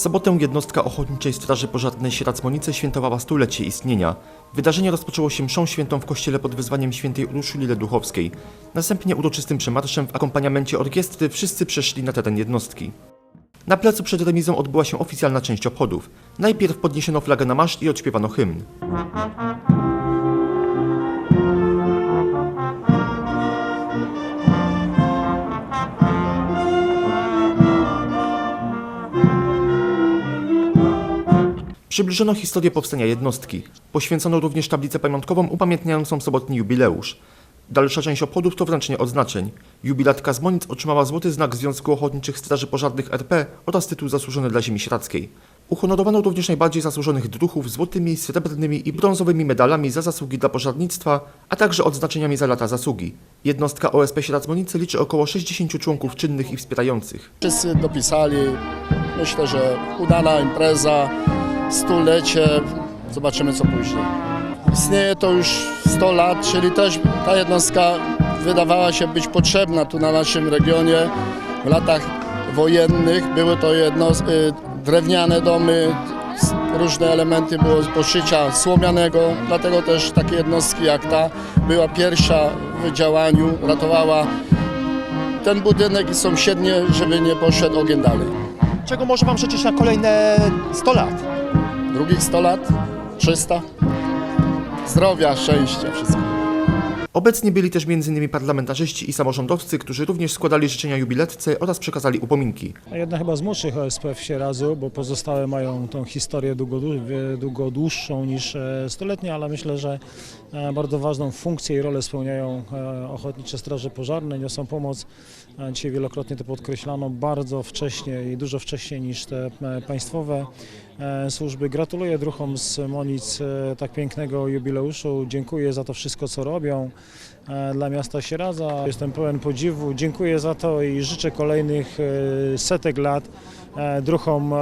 sobotę jednostka Ochotniczej Straży Pożarnej Sieradzmonice świętowała stulecie istnienia. Wydarzenie rozpoczęło się mszą świętą w kościele pod wezwaniem świętej Urszuli Leduchowskiej. Następnie uroczystym przemarszem w akompaniamencie orkiestry wszyscy przeszli na teren jednostki. Na placu przed remizą odbyła się oficjalna część obchodów. Najpierw podniesiono flagę na maszt i odśpiewano hymn. Przybliżono historię powstania jednostki. Poświęcono również tablicę pamiątkową upamiętniającą sobotni jubileusz. Dalsza część obchodów to wręczenie odznaczeń. Jubilatka z Monic otrzymała złoty znak Związku Ochotniczych Straży Pożarnych RP oraz tytuł zasłużony dla ziemi śradzkiej. Uhonorowano również najbardziej zasłużonych druhów złotymi, srebrnymi i brązowymi medalami za zasługi dla pożarnictwa, a także odznaczeniami za lata zasługi. Jednostka OSP Sieradzmonice liczy około 60 członków czynnych i wspierających. Wszyscy dopisali. Myślę, że udana impreza, stulecie. Zobaczymy co później. Istnieje to już 100 lat, czyli też ta jednostka wydawała się być potrzebna tu na naszym regionie. W latach wojennych były to jedno, y, drewniane domy, różne elementy było z poszycia słomianego, dlatego też takie jednostki jak ta była pierwsza w działaniu, ratowała ten budynek i sąsiednie, żeby nie poszedł ogień dalej. Czego może Wam życzyć na kolejne 100 lat? Drugich 100 lat, 300. Zdrowia, szczęścia, wszystko. Obecni byli też m.in. parlamentarzyści i samorządowcy, którzy również składali życzenia jubiletce oraz przekazali upominki. Jedna chyba z młodszych OSP w Sieradzu, bo pozostałe mają tą historię długo, dłu- długo dłuższą niż e, stuletnia, ale myślę, że e, bardzo ważną funkcję i rolę spełniają e, Ochotnicze Straże Pożarne, niosą pomoc. Dzisiaj wielokrotnie to podkreślano, bardzo wcześnie i dużo wcześniej niż te państwowe służby. Gratuluję druhom z Monic e, tak pięknego jubileuszu, dziękuję za to wszystko, co robią e, dla miasta Sieradza. Jestem pełen podziwu, dziękuję za to i życzę kolejnych e, setek lat e, druhom e,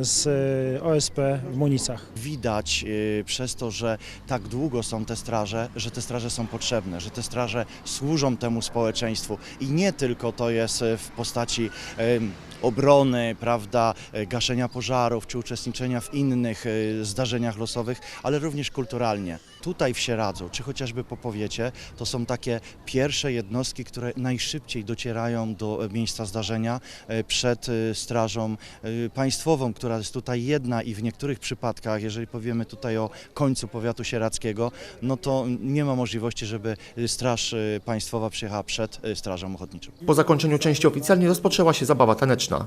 z e, OSP w Monicach. Widać przez to, że tak długo są te straże, że te straże są potrzebne, że te straże służą temu społeczeństwu i nie tylko to jest w postaci obrony, prawda, gaszenia pożarów czy uczestniczenia w innych y, zdarzeniach losowych, ale również kulturalnie. Tutaj w Sieradzu, czy chociażby po powiecie, to są takie pierwsze jednostki, które najszybciej docierają do e, miejsca zdarzenia e, przed e, strażą e, państwową, która jest tutaj jedna i w niektórych przypadkach, jeżeli powiemy tutaj o końcu powiatu sieradzkiego, no to nie ma możliwości, żeby e, straż e, państwowa przyjechała przed e, strażą ochotniczą. Po zakończeniu części oficjalnej rozpoczęła się zabawa taneczna.